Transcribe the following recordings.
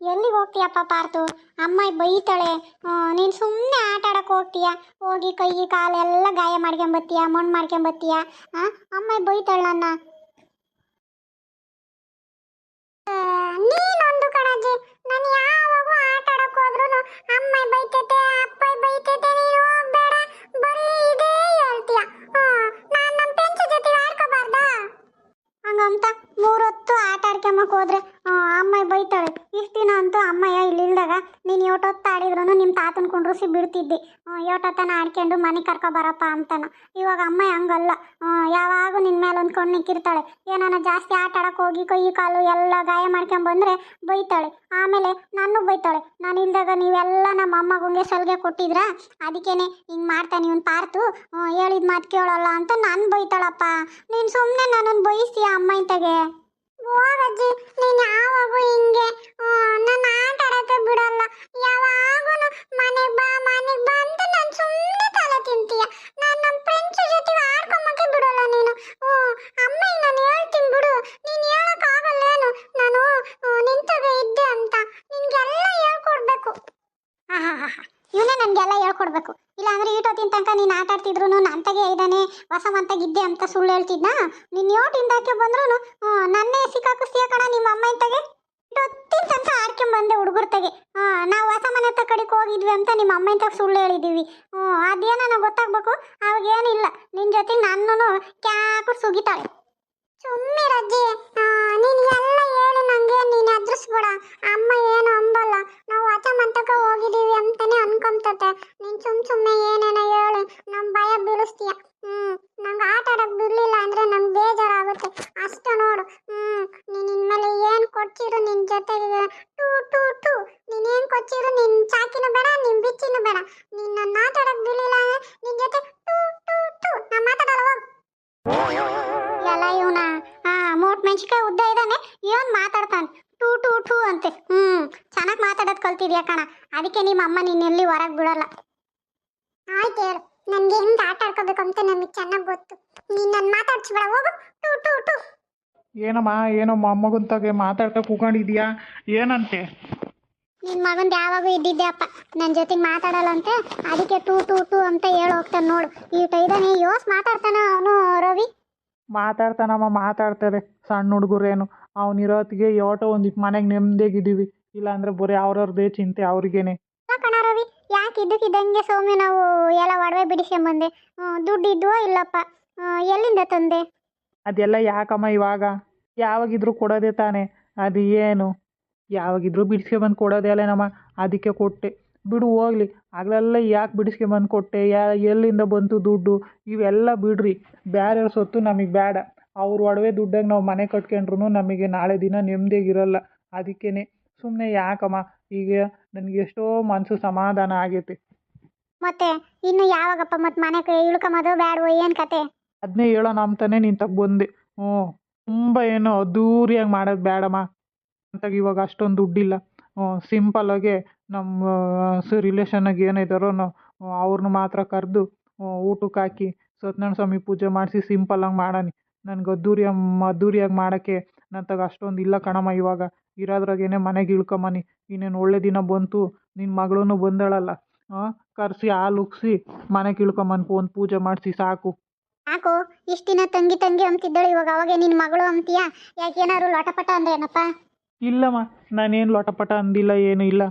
ಎಲ್ಲಿಗೆ ಹೋಗ್ತೀಯಪ್ಪ ಪಾರ್ತು ಅಮ್ಮ ಬೈತಾಳೆ. ನೀನು ಸುಮ್ಮನೆ ಆಟ ಆಡೋಕೆ ಹೋಗ್ತೀಯ? ಹೋಗಿ ಕೈ, ಕಾಲು ಎಲ್ಲ ಗಾಯ ಮಾಡ್ಕೊಂಬತ್ತೀಯ, ಮಣ್ಣು ಮಾಡ್ಕೊಂಬತ್ತೀಯ? ಅಮ್ಮ ಬೈತಾಳೆ ನನ್ನ. ನೀನೊಂದು ಕಣಜ್ಜಿ ಅಮ್ಮಯ್ಯ ಇಲ್ಲಿಲ್ದಾಗ ನೀನು ಯೋಟೊತ್ತ ಆಡಿದ್ರು ನಿಮ್ಮ ತಾತನ ಕುಂಡ್ರಿಸಿ ಬಿಡ್ತಿದ್ದಿ. ಯೋಟೊತ್ತನ ಆಡ್ಕೊಂಡು ಮನೆ ಕರ್ಕೊ ಬರಪ್ಪ ಅಂತಾನ. ಇವಾಗ ಅಮ್ಮ ಹಂಗಲ್ಲ. ಯಾವಾಗ ನಿನ್ನ ಮೇಲೆ ಒಂದು ಕಣ್ಣು ನಿಕ್ಕಿರ್ತಾಳೆ ಏನಾನ ಜಾಸ್ತಿ ಆಟ ಆಡಕ್ಕೆ ಹೋಗಿ ಕೈ ಕಾಲು ಎಲ್ಲ ಗಾಯ ಮಾಡ್ಕೊಂಬಂದ್ರೆ ಬೈತಾಳೆ. ಆಮೇಲೆ ನಾನು ಬೈತಾಳೆ. ನಾನು ಇಲ್ದಾಗ ನೀವೆಲ್ಲ ನಮ್ಮ ಅಮ್ಮಗಂಗೆ ಸಲಿಗೆ ಕೊಟ್ಟಿದ್ರಾ? ಅದಕ್ಕೇನೆ ಹಿಂಗೆ ಮಾಡ್ತಾನೆ ಇವನು ಪಾರ್ತು ಹೇಳಿದ ಮಾತು ಕೇಳಲ್ಲ ಅಂತ ನಾನು ಬೈತಾಳಪ್ಪ. ನೀನು ಸುಮ್ಮನೆ ನನ್ನನ್ನು ಬೈಸ್ತೀಯ ಅಮ್ಮ ಇಂತಗೆ ಹೋಗಜ್ಜಿ ನೀನು ಯಾವಾಗೂ ಹಿಂಗೆ ನನ್ನ ಆಟ ಆಡಕ್ಕೆ ಬಿಡಲ್ಲ. ಯಾವಾಗೂ ಮನೆಗೆ ಬಾ ಮನೆಗೆ ಬಾ ಅಂತ ನಾನು ಸುಮ್ಮನೆ ತಲೆ ತಿಂತೀಯ. ನಾನು ನಮ್ಮ ಫ್ರೆಂಡ್ಸ್ ಜೊತೆ ಆಡ್ಕೊಂಬಕ್ಕೆ ಬಿಡಲ್ಲ ನೀನು. ಅಮ್ಮ ನಾನು ಹೇಳ್ತೀನಿ ಬಿಡು. ನೀನು ಹೇಳೋಕ್ಕಾಗಲ್ಲೇನು ನಾನು ನಿಂತಾಗ ಇದ್ದೆ ಅಂತ. ನಿನಗೆಲ್ಲ ಹೇಳ್ಕೊಡ್ಬೇಕು. ಇವನೇ ನನಗೆಲ್ಲ ಹೇಳ್ಕೊಡ್ಬೇಕು. ಇಲ್ಲಾಂದ್ರೆ ಈಟೋ ತನಕ ನೀನು ಆಟ ಆಡ್ತಿದ್ರು ನಂತಾಗೆ ಇದ್ದಾನೆ ಹೊಸವಂತಾಗಿದ್ದೆ ಅಂತ ಸುಳ್ಳು ಹೇಳ್ತಿದ್ನಾ? ನೀನು ಯೋಟಿಂದಾಕೆ ಬಂದ್ರು ನನ್ನೇ ಸಿಕ್ಕಾಕಿಸ್ತೀಯ ಕಣ ನಿಮ್ಮ ಅಮ್ಮ ಇಂತಾಗೆ ಇಷ್ಟೊತ್ತಿನ ತನಕ ಆಡ್ಕೊಂಬಂದೆ ಹುಡುಗರ ತೆಗೆ. ನಾವು ಹೊಸ ಮನೆ ಹತ್ರ ಕಡೆಗೆ ಹೋಗಿದ್ವಿ ಅಂತ ನಿಮ್ಮ ಅಮ್ಮ ಇಂತಾಗ ಸುಳ್ಳು ಹೇಳಿದ್ದೀವಿ ಹ್ಞೂ ಅದೇನೋ ಗೊತ್ತಾಗ್ಬೇಕು, ಅವಾಗ ಏನಿಲ್ಲ. ನಿನ್ನ ಜೊತೆ ನನ್ನೂ ಕ್ಯಾಕು ಸುಗಿತಾಳೆ. ಸುಮ್ಮಿರಜ್ಜಿ ನೀನು ಎಲ್ಲ ಹೇಳಿ ನಂಗೆ, ನೀನು ಅದ್ರಿಸ್ಬೇಡ ಅಮ್ಮ ಏನು ಅಂಬಲ್ಲ. ನಾವು ಹೊಸ ಮಂತಕ ಹೋಗಿದ್ದೀವಿ ಸುಮ್ ಸುಮ್ಮನೆ ಏನೇನೋ ಹೇಳು. ನಮ್ಮ ಭಯ ಬೀಳಿಸ್ತೀಯ. ಹ್ಮ್, ನಂಗೆ ಆಟ ಆಡೋಕೆ ಬಿಡ್ಲಿಲ್ಲ ಅಂದ್ರೆ ನಂಗೆ ಬೇಜಾರಾಗುತ್ತೆ. ಅಷ್ಟು ನೋಡು. ಹ್ಮ್, ನೀನ್ ಇನ್ಮೇಲೆ ಏನು ಕೊಡ್ಸಿರು ನಿನ್ ಜೊತೆಗೆ ಟೂ ಟೂ ಟೂ. ನೀನೇನು ಕೊಡ್ಸಿರು ನಿನ್ ಚಾಕಿನೂ ಬೇಡ, ನಿನ್ ಬಿಚ್ಚಿನೂ ಬೇಡ. ನಿನ್ನ ನನ್ನ ಆಟ ಆಡೋಕೆ ಬಿಡ್ಲಿಲ್ಲ ಅಂದರೆ ನಿನ್ ಜೊತೆ ಟೂ ಟೂ ಟೂ. ನಾನು ಮಾತಾಡಲ್ಲ ಹೋಗು. ಎಲ್ಲ ಇವನ ಹಾ ಮೂಟ್ ಮೆಣಸಿಕಾಯಿ ಉದ್ದ ಇದ್ದಾನೆ. ಇವನು ಮಾತಾಡ್ತಾನೆ. ಟೂ ಟೂ ಟೂ ಅಂತೆ. ಹ್ಮ್, ಚೆನ್ನಾಗಿ ಮಾತಾಡೋದು ಕಲ್ತಿದ್ಯಾ ಕಣ. ಅದಕ್ಕೆ ನಿಮ್ಮ ಅಮ್ಮ ನಿನ್ನೆಲ್ಲಿ ಹೊರಗೆ ಬಿಡಲ್ಲ ಆಯ್ತು ಹೇಳು ನನ್ಗೆ ಹೆಂಗ್ ಆಟ ಆಡ್ಕೋಬೇಕು ಅಂತ ನಮಗೆ ಚೆನ್ನಾಗಿ ಗೊತ್ತು. ನೀನ್ ನನ್ನ ಮಾತಾಡ್ಸ್ಬೇಡ ಹೋಗು. ಟೂ ಟೂ ಟೂ. ಏನಮ್ಮ ಏನೋ ಮೊಮ್ಮಗಂತಾಗೆ ಮಾತಾಡ್ತಾ ಕೂಕೊಂಡಿದ್ಯಾ ಏನಂತೆ? ನಿನ್ ಮಗನ್ ಯಾವಾಗ ಇದ್ದಿದ್ದೆ ಅಪ್ಪ ನನ್ನ ಜೊತೆಗೆ ಮಾತಾಡಲ್ಲ ಅಂತೆ ಅದಕ್ಕೆ ಟೂ ಟೂ ಟೂ ಅಂತ ಹೇಳಿ ಹೋಗ್ತಾನೆ ನೋಡು. ಈ ಟೈದಾನೆ ಯೋಸ್ ಮಾತಾಡ್ತಾನ ಅವನು ರವಿ? ಮಾತಾಡ್ತಾನಮ್ಮ ಮಾತಾಡ್ತಾರೆ ಸಣ್ಣ ಹುಡುಗರೇನು. ಅವನಿರೋತ್ತಿಗೆ ಯೋಟೋ ಒಂದಿಟ್ಟು ಮನೆಗೆ ನೆಮ್ಮದಿಯಾಗಿದ್ದೀವಿ ಇಲ್ಲಾಂದ್ರೆ ಬರೀ ಅವ್ರವ್ರದೇ ಚಿಂತೆ ಅವ್ರಿಗೇನೆ. ಕಣರ? ಯಾಕೆ ಇದ್ದಕ್ಕಿದ್ದಂಗೆ ಸೌಮ್ಯ ನಾವು ಎಲ್ಲ ಒಡವೆ ಬಿಡಿಸ್ಕೊಂಬಂದೆ? ದುಡ್ಡು ಇದ್ವೋ ಇಲ್ಲಪ್ಪ? ಎಲ್ಲಿಂದ ತಂದೆ? ಅದೆಲ್ಲ ಯಾಕಮ್ಮ ಇವಾಗ? ಯಾವಾಗಿದ್ರು ಕೊಡೋದೇ ತಾನೆ. ಅದು ಏನು? ಯಾವಾಗಿದ್ರು ಬಿಡಿಸ್ಕೊಂಬಂದು ಕೊಡೋದೇ ಅಲ್ಲೇನಮ್ಮ ಅದಕ್ಕೆ ಕೊಟ್ಟೆ. ಬಿಡು, ಹೋಗ್ಲಿ. ಆಗಲೆಲ್ಲ ಯಾಕೆ ಬಿಡಿಸ್ಕೊಂಬಂದು ಕೊಟ್ಟೆ? ಯಾ, ಎಲ್ಲಿಂದ ಬಂತು ದುಡ್ಡು? ಇವೆಲ್ಲ ಬಿಡ್ರಿ. ಬೇರೆಯವ್ರ ಸೊತ್ತು ನಮಗೆ ಬೇಡ. ಅವ್ರ ಒಡವೆ ದುಡ್ಡಾಗಿ ನಾವು ಮನೆ ಕಟ್ಕೊಂಡ್ರು ನಮಗೆ ನಾಳೆ ದಿನ ನೆಮ್ಮದಿಯಾಗಿರಲ್ಲ ಅದಕ್ಕೇ ಸುಮ್ಮನೆ ಯಾಕಮ್ಮ? ಈಗ ನನಗೆ ಎಷ್ಟೋ ಮನಸ್ಸು ಸಮಾಧಾನ ಆಗೈತಿ. ಮತ್ತೆ ಇನ್ನು ಯಾವಾಗಪ್ಪ ಮತ್ತೆ ಮನೆ ಇಳ್ಕೊಂಬೋದು ಬೇಡವೋ ಏನು ಕತೆ? ಅದನ್ನೇ ಹೇಳೋಣ ಅಂತಾನೆ ನೀನು ತಗ ಬಂದೆ. ಹ್ಞೂ ತುಂಬ ಏನೋ ಅದ್ದೂರಿಯಾಗಿ ಮಾಡೋದು ಬೇಡಮ್ಮ ಅಂತಾಗ ಇವಾಗ ಅಷ್ಟೊಂದು ದುಡ್ಡಿಲ್ಲ. ಸಿಂಪಲ್ಲಾಗೆ ನಮ್ಮ ಸ ರಿಲೇಷನ್ನಾಗ ಏನಿದ್ದಾರೋ ಅವ್ರನ್ನ ಮಾತ್ರ ಕರೆದು ಊಟಕ್ಕೆ ಹಾಕಿ ಸತ್ಯನಾರಾಯಣ ಸ್ವಾಮಿ ಪೂಜೆ ಮಾಡಿಸಿ ಸಿಂಪಲ್ಲಾಗಿ ಮಾಡೋಣ ನನಗೆ ಅದ್ದೂರಿ ಅದ್ದೂರಿಯಾಗಿ ಮಾಡೋಕ್ಕೆ ನನ್ನ ತಗ ಅಷ್ಟೊಂದು ಇಲ್ಲ ಕಣಮ್ಮ ಇವಾಗ. ಇರೋದ್ರಾಗೇನೆ ಮನೆಗೆ ಇಳ್ಕೊಂಬನಿ ಇನ್ನೇನು ಒಳ್ಳೆ ದಿನ ಬಂತು ನಿನ್ನ ಮಗಳೂ ಬಂದಾಳಲ್ಲ. ಕರೆಸಿ ಹಾಲು ಉಗ್ಸಿ ಮನೆಗೆ ಇಳ್ಕೊಂಬನ್ ಒಂದು ಪೂಜೆ ಮಾಡಿಸಿ ಸಾಕು. ಸಾಕು. ಇಷ್ಟು ದಿನ ತಂಗಿ ತಂಗಿ ಅಂತಿದ್ದಳು ಇವಾಗ ಅವಾಗೆ ನಿನ್ನ ಮಗಳು ಅಂತೀಯಾ ಯಾಕೇನಾದ್ರು ಲಟಪಟ ಅಂದ್ರೆ ಏನಪ್ಪ ಇಲ್ಲಮ್ಮ ನಾನೇನು ಲಟಪಟ ಅಂದಿಲ್ಲ ಏನೂ ಇಲ್ಲ.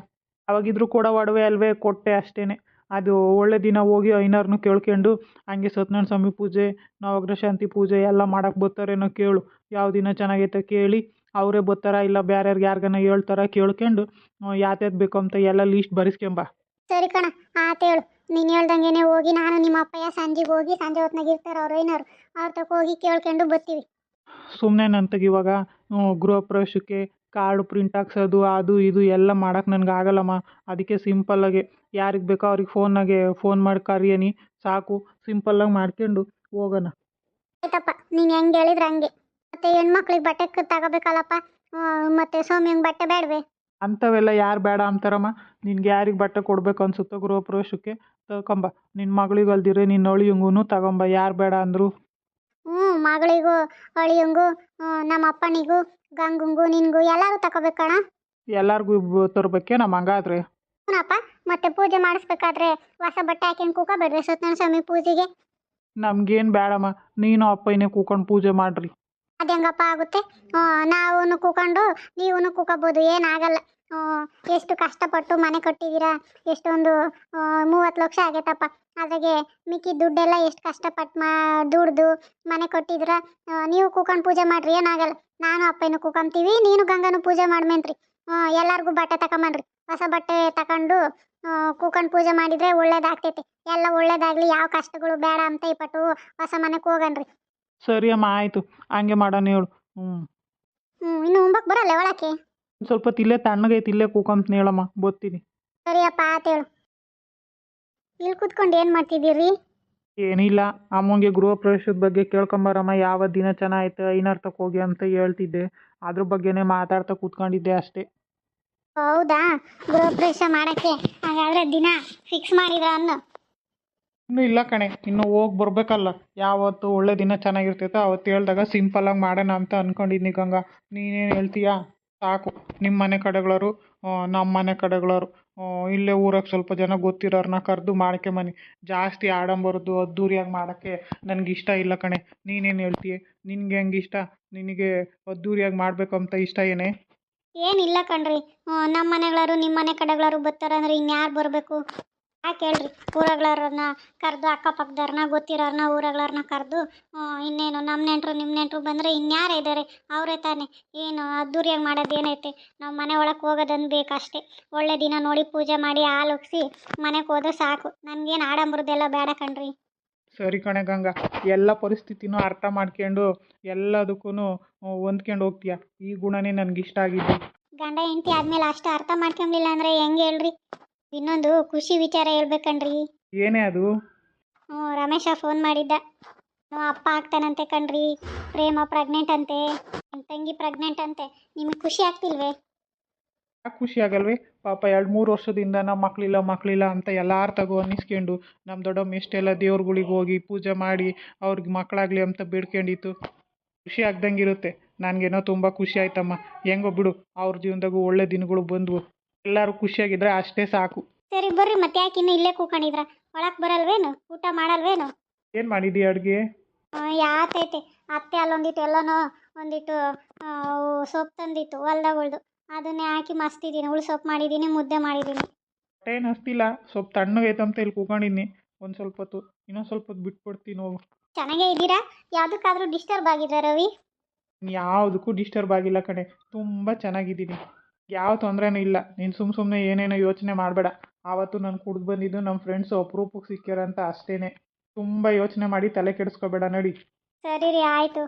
ಅವಾಗಿದ್ರು ಕೂಡ ಒಡವೆ ಅಲ್ವೇ ಕೊಟ್ಟೆ ಅಷ್ಟೇ ಅದು ಒಳ್ಳೆ ದಿನ ಹೋಗಿ ಐನರ್ನು ಕೇಳ್ಕೊಂಡು ಹಂಗೆ ಸತ್ಯನಾರಾಯಣ ಸ್ವಾಮಿ ಪೂಜೆ ನವಗ್ರಹ ಶಾಂತಿ ಪೂಜೆ ಎಲ್ಲ ಮಾಡಕ್ಕೆ ಬರ್ತಾರೇನೋ ಕೇಳು. ಯಾವ ದಿನ ಚೆನ್ನಾಗೈತೆ ಕೇಳಿ ಅವರೇ ಬರ್ತಾರ ಇಲ್ಲ ಬೇರೆಯವ್ರಿಗೆ ಯಾರಿಗಾನ ಹೇಳ್ತಾರ ಕೇಳ್ಕೊಂಡು ಯಾತ್ಯಾವ್ದು ಬೇಕು ಅಂತ ಎಲ್ಲ ಲೀಸ್ಟ್ ಬರೆಸ್ಕೊಂಬ. ಸರಿ ಕಣ ಆತ ಹೇಳು ನೀನು ಹೇಳ್ದಂಗೆನೆ ಹೋಗಿ ನಾನು ನಿಮ್ಮ ಅಪ್ಪಯ್ಯ ಸಂಜೆಗೆ ಹೋಗಿ ಸಂಜೆ ಹೊತ್ನಾಗ ಇರ್ತಾರೆ ಅವ್ರು ಏನಾರು ಅವ್ರ ತಕ ಹೋಗಿ ಕೇಳ್ಕೊಂಡು ಬರ್ತೀವಿ. ಸುಮ್ಮನೆ ನಂತಗೆ ಇವಾಗ ಗೃಹ ಪ್ರವೇಶಕ್ಕೆ ಕಾರ್ಡ್ ಪ್ರಿಂಟ್ ಹಾಕ್ಸೋದು ಅದು ಇದು ಎಲ್ಲ ಮಾಡೋಕೆ ನನಗೆ ಆಗಲ್ಲಮ್ಮ. ಅದಕ್ಕೆ ಸಿಂಪಲ್ಲಾಗೆ ಯಾರಿಗೆ ಬೇಕೋ ಅವ್ರಿಗೆ ಫೋನಾಗೆ ಫೋನ್ ಮಾಡಿ ಕರಿಯನಿ ಸಾಕು ಸಿಂಪಲ್ಲಾಗಿ ಮಾಡ್ಕೊಂಡು ಹೋಗೋಣ. ಆಯ್ತಪ್ಪ ನೀನು ಹೆಂಗೆ ಹೇಳಿದ್ರೆ ಹಂಗೆ. ಮತ್ತೆ ಹೆಣ್ಮಕ್ಳಿಗೆ ಬಟ್ಟೆ ತಗೋಬೇಕಲ್ಲಪ್ಪ ಮತ್ತೆ ಮತ್ತೆ ಹಂಗೆ ಬಟ್ಟೆ ಬೇಡವೆ. ಅಂಥವೆಲ್ಲ ಯಾರು ಬೇಡ ಅಂತಾರಮ್ಮ. ನಿನ್ಗೆ ಯಾರಿಗೆ ಬಟ್ಟೆ ಕೊಡ್ಬೇಕು ಅನ್ಸುತ್ತೋ ಗೃಹ ಪ್ರವೇಶಕ್ಕೆ ತಗೊಂಬ. ನಿನ್ನ ಮಗಳಿಗೆ ಅಲ್ದಿರೆ ನಿನ್ನ ಅಳಿಯಂಗೂ ತಗೊಂಬ ಯಾರು ಬೇಡ ಅಂದರು. ಹ್ಞೂ ಮಗಳಿಗೂ ಅಳಿಯಂಗೂ ನಮ್ಮ ಅಪ್ಪನಿಗೂ ಗಂಗಂಗೂ ನಿನ್ಗೂ ಎಲ್ಲರೂ ತಗೋಬೇಕಣ್ಣ. ಎಲ್ಲರಿಗೂ ತರಬೇಕೆ ನಮ್ಮ ಹಂಗಾದ್ರೆ? ಹ್ಞೂನಪ್ಪ ಮತ್ತೆ ಪೂಜೆ ಮಾಡಿಸ್ಬೇಕಾದ್ರೆ ಹೊಸ ಬಟ್ಟೆ ಹಾಕ್ಯಂಡು ಕೂಕೋಬೇಡ್ರಿ ಸತ್ಯನಾರಾಯಣ ಸ್ವಾಮಿ ಪೂಜೆಗೆ. ನಮ್ಗೇನು ಬೇಡಮ್ಮ ನೀನು ಅಪ್ಪನೇ ಕೂಕೊಂಡು ಪೂಜೆ ಮಾಡ್ರಿ. ಅದ ಹೆಂಗಪ್ಪ ಆಗುತ್ತೆ? ನಾವು ಕೂಕೊಂಡು ನೀವು ಕೂಕಬಹುದು ಏನಾಗಲ್ಲ ಎಷ್ಟು ಕಷ್ಟಪಟ್ಟು ಮನೆ ಕಟ್ಟಿದ್ದೀರಾ ಎಷ್ಟೊಂದು ಮೂವತ್ತು ಲಕ್ಷ ಆಗೈತಪ್ಪ. ಅದ್ರಾಗೆ ಮಿಕ್ಕಿ ದುಡ್ಡೆಲ್ಲ ಎಷ್ಟು ಕಷ್ಟಪಟ್ಟು ಮಾ ದುಡ್ದು ಮನೆ ಕಟ್ಟಿದ್ರ ನೀವು ಕೂಕೊಂಡು ಪೂಜೆ ಮಾಡ್ರಿ ಏನಾಗಲ್ಲ ನಾನು ಅಪ್ಪನೂ ಕೂಕೊಂತೀವಿ ನೀನು ಗಂಗಾನ ಪೂಜೆ ಮಾಡ್ಮೇನ್ರಿ. ಎಲ್ಲಾರ್ಗೂ ಬಟ್ಟೆ ತಗೊಂಬನ್ರಿ ಹೊಸ ಬಟ್ಟೆ ತಗೊಂಡು ಕೂಕೊಂಡು ಪೂಜೆ ಮಾಡಿದ್ರೆ ಒಳ್ಳೇದಾಗ್ತೈತಿ. ಎಲ್ಲ ಒಳ್ಳೇದಾಗ್ಲಿ ಯಾವ ಕಷ್ಟಗಳು ಬೇಡ ಅಂತ ಇಪ್ಪಟ್ಟು ಹೊಸ ಮನೆಗೆ ಹೋಗನ್ರಿ. ಸರಿ ಅಮ್ಮ ಆಯಿತು. ಹಂಗೆ ಮಾಡೋಣ ಹೇಳು. ಹ್ಞೂ ಹ್ಞೂ ಇನ್ನು ಉಂಬಕ್ ಬರಲ್ಲ ಒಳಕ್ಕೆ ಸ್ವಲ್ಪ ಇಲ್ಲೇ ತಣ್ಣಗೈತಿ ಇಲ್ಲೇ ಕೂಕೊಂತ ಹೇಳಮ್ಮ ಬತ್ತೀನಿ. ಸರಿಯಪ್ಪ ಆತೇಳು ಇಲ್ಲಿ ಕೂತ್ಕೊಂಡು ಏನು ಮಾಡ್ತಿದ್ದೀರಿ? ಏನಿಲ್ಲ ಅಮ್ಮಂಗೆ ಗೃಹ ಪ್ರವೇಶದ ಬಗ್ಗೆ ಕೇಳ್ಕೊಂಬರಮ್ಮ ಯಾವ ದಿನ ಚೆನ್ನಾಗೈತೆ ಐನರ್ತಕ್ಕೆ ಹೋಗಿ ಅಂತ ಹೇಳ್ತಿದ್ದೆ. ಅದ್ರ ಬಗ್ಗೆನೇ ಮಾತಾಡ್ತಾ ಕೂತ್ಕೊಂಡಿದ್ದೆ ಅಷ್ಟೇ. ಹೌದಾ? ಗೃಹಪ್ರವೇಶ ಮಾಡಕ್ಕೆ. ಹಾಗಾದ್ರೆ ದಿನ ಫಿಕ್ಸ್ ಮಾಡಿದ್ರ ಅನ್ನು. ಇನ್ನೂ ಇಲ್ಲ ಕಣೆ. ಇನ್ನು ಹೋಗಿ ಬರ್ಬೇಕಲ್ಲ. ಯಾವತ್ತು ಒಳ್ಳೆ ದಿನ ಚೆನ್ನಾಗಿರ್ತೈತೋ ಅವತ್ತು ಹೇಳ್ದಾಗ ಆಗಿ ಮಾಡೋಣ ಅಂತ ಅಂದ್ಕೊಂಡಿದ್ನಿ ಗಂಗಾ. ನೀನೇನು ಹೇಳ್ತೀಯಾ? ಸಾಕು. ನಿಮ್ಮ ಮನೆ ಕಡೆಗಳವರು ನಮ್ಮ ಮನೆ ಕಡೆಗಳವರು ಇಲ್ಲೇ ಊರಾಗ ಸ್ವಲ್ಪ ಜನ ಗೊತ್ತಿರೋರನ್ನ ಕರೆದು ಮಾಡ್ಕೊಂಬನ್ನಿ ಜಾಸ್ತಿ ಆಡಂಬರದ್ದು, ಅದ್ದೂರಿಯಾಗಿ ಮಾಡೋಕ್ಕೆ ನನಗೆ ಇಷ್ಟ ಇಲ್ಲ ಕಣೆ. ನೀನೇನು ಹೇಳ್ತೀಯ? ನಿನಗೆ ಹೆಂಗೆ ಇಷ್ಟ? ನಿನಗೆ ಅದ್ದೂರಿಯಾಗಿ ಮಾಡಬೇಕು ಅಂತ ಇಷ್ಟ ಏನೇ? ಏನಿಲ್ಲ ಕಣ್ರಿ. ನಮ್ಮ ಮನೆಗಳರು ನಿಮ್ಮ ಮನೆ ಕಡೆಗಳವರು ಬರ್ತಾರಂದ್ರೆ ಇನ್ಯಾರು ಬರಬೇಕು? ಯಾಕೆ ಹೇಳ್ರಿ? ಊರಗಳರನ್ನ ಕರೆದು ಅಕ್ಕಪಕ್ಕದವ್ರನ್ನ, ಗೊತ್ತಿರೋರ್ನ ಊರಗಳರನ್ನ ಕರೆದು ಇನ್ನೇನು ನಮ್ಮ ನೆಂಟರು ನಿಮ್ಮ ನೆಂಟರು ಬಂದರೆ ಇನ್ಯಾರು ಇದ್ದಾರೆ ಅವರೇ ತಾನೇ. ಏನು, ಅದ್ದೂರಿಯಾಗಿ ಮಾಡೋದು ಏನೈತೆ ನಾವು ಮನೆ ಒಳಗೆ ಹೋಗೋದನ್ನು ಬೇಕಷ್ಟೇ. ಒಳ್ಳೆ ದಿನ ನೋಡಿ ಪೂಜೆ ಮಾಡಿ ಹಾಲು ಒಗ್ಸಿ ಮನೆಗೆ ಹೋದ್ರೆ ಸಾಕು. ನನಗೇನು ಆಡಂಬರದೆಲ್ಲ ಬೇಡ ಕಣ್ರಿ. ಸರಿ ಕಣೆ ಗಂಗಾ ಎಲ್ಲ ಪರಿಸ್ಥಿತಿನೂ ಅರ್ಥ ಮಾಡ್ಕೊಂಡು ಎಲ್ಲದಕ್ಕೂ ಹೊಂದ್ಕೊಂಡು ಹೋಗ್ತೀಯ? ಈ ಗುಣನೇ ನನಗೆ ಇಷ್ಟ ಆಗಿದ್ದು. ಗಂಡ ಹೆಂಡತಿ ಆದ್ಮೇಲೆ ಅಷ್ಟು ಅರ್ಥ ಮಾಡ್ಕೊಂಬಿಲ್ಲ ಅಂದರೆ ಹೆಂಗೆ ಹೇಳ್ರಿ? ಇನ್ನೊಂದು ಖುಷಿ ವಿಚಾರ ಹೇಳ್ಬೇಕಣ್ರಿ ಏನೇ ಅದು? ಹ್ಞೂ ರಮೇಶ ಫೋನ್ ಮಾಡಿದ್ದ. ಹ್ಞೂ ಅಪ್ಪ ಆಗ್ತಾನಂತೆ ಕಣ್ರಿ. ಪ್ರೇಮ ಪ್ರೆಗ್ನೆಂಟ್ ಅಂತೆ. ನಿಮ್ಮ ತಂಗಿ ಪ್ರೆಗ್ನೆಂಟ್ ಅಂತೆ. ನಿಮಗೆ ಖುಷಿ ಆಗ್ತಿಲ್ವೇ? ಯಾಕೆ ಖುಷಿ ಆಗಲ್ವೇ? ಪಾಪ ಎರಡು ಮೂರು ವರ್ಷದಿಂದ ನಮ್ಮ ಮಕ್ಕಳಿಲ್ಲ ಮಕ್ಕಳಿಲ್ಲ ಅಂತ ಎಲ್ಲಾರ ತಗೋ ಅನ್ನಿಸ್ಕೊಂಡು ನಮ್ಮ ದೊಡ್ಡಮ್ಮ ಇಷ್ಟೆಲ್ಲ ದೇವ್ರುಗಳಿಗೆ ಹೋಗಿ ಪೂಜೆ ಮಾಡಿ ಅವ್ರಿಗೆ ಮಕ್ಕಳಾಗಲಿ ಅಂತ ಬೇಡ್ಕೊಂಡಿತ್ತು. ಖುಷಿ ಆಗ್ದಂಗೆ ಇರುತ್ತೆ ನನಗೇನೋ ತುಂಬ ಖುಷಿ ಆಯ್ತಮ್ಮ. ಹೆಂಗೋ ಬಿಡು ಅವ್ರ ಜೀವನದಾಗೂ ಒಳ್ಳೆ ದಿನಗಳು ಬಂದವು. ಎಲ್ಲರೂ ಖುಷಿಯಾಗಿದ್ರೆ ಅಷ್ಟೇ ಸಾಕು. ಸರಿ ಬರ್ರಿ ಮತ್ತೆ ಯಾಕೆ ಇನ್ನೂ ಇಲ್ಲೇ ಕೂಕೊಂಡಿದ್ರ ಒಳಕ್ಕೆ ಬರಲ್ವೇನು? ಊಟ ಮಾಡಲ್ವೇನು? ಏನು ಮಾಡಿದಿ ಅಡುಗೆ? ಯಾತೈತೆ. ಅತ್ತೆ ಅಲ್ಲೊಂದಿಟ್ಟು ಎಲ್ಲನೋ ಒಂದಿಟ್ಟು ಸೊಪ್ಪು ತಂದಿತ್ತು ಹೊಲ್ದಾಗಳ್ದು ಅದನ್ನೇ ಹಾಕಿ ಮಸ್ತಿದ್ದೀನಿ ಹುಳಿ ಸೊಪ್ಪು ಮಾಡಿದ್ದೀನಿ ಮುದ್ದೆ ಮಾಡಿದ್ದೀನಿ. ಏನು ಹಸ್ತಿಲ್ಲ ಸ್ವಲ್ಪ ತಣ್ಣಗೈತೆ ಅಂತ ಇಲ್ಲಿ ಕೂಕೊಂಡಿದ್ದೀನಿ ಒಂದು ಸ್ವಲ್ಪ ಹೊತ್ತು ಇನ್ನೊಂದು ಸ್ವಲ್ಪ ಹೊತ್ತು ಬಿಟ್ಬಿಡ್ತೀನಿ ಹೋಗು ಚೆನ್ನಾಗೇ ಇದ್ದೀರಾ? ಯಾವುದಕ್ಕಾದ್ರೂ ಡಿಸ್ಟರ್ಬ್ ಆಗಿದ್ರಾ ರವಿ? ಯಾವುದಕ್ಕೂ ಡಿಸ್ಟರ್ಬ್ ಆಗಿಲ್ಲ ಕಣೆ ತುಂಬ ಚೆನ್ನಾಗಿದ್ದೀನಿ. ಯಾವ ತೊಂದರೆನೂ ಇಲ್ಲ ನೀನು ಸುಮ್ಮ ಸುಮ್ಮನೆ ಏನೇನೋ ಯೋಚನೆ ಮಾಡಬೇಡ. ಆವತ್ತು ನಾನು ಕುಡ್ದು ಬಂದಿದ್ದು ನಮ್ಮ ಫ್ರೆಂಡ್ಸು ಅಪರೂಪಕ್ಕೆ ಸಿಕ್ಕ್ಯಾರಂತ ಅಷ್ಟೇ ತುಂಬ ಯೋಚನೆ ಮಾಡಿ ತಲೆ ಕೆಡಿಸ್ಕೋಬೇಡ ನಡಿ. ಸರಿ ರೀ ಆಯಿತು.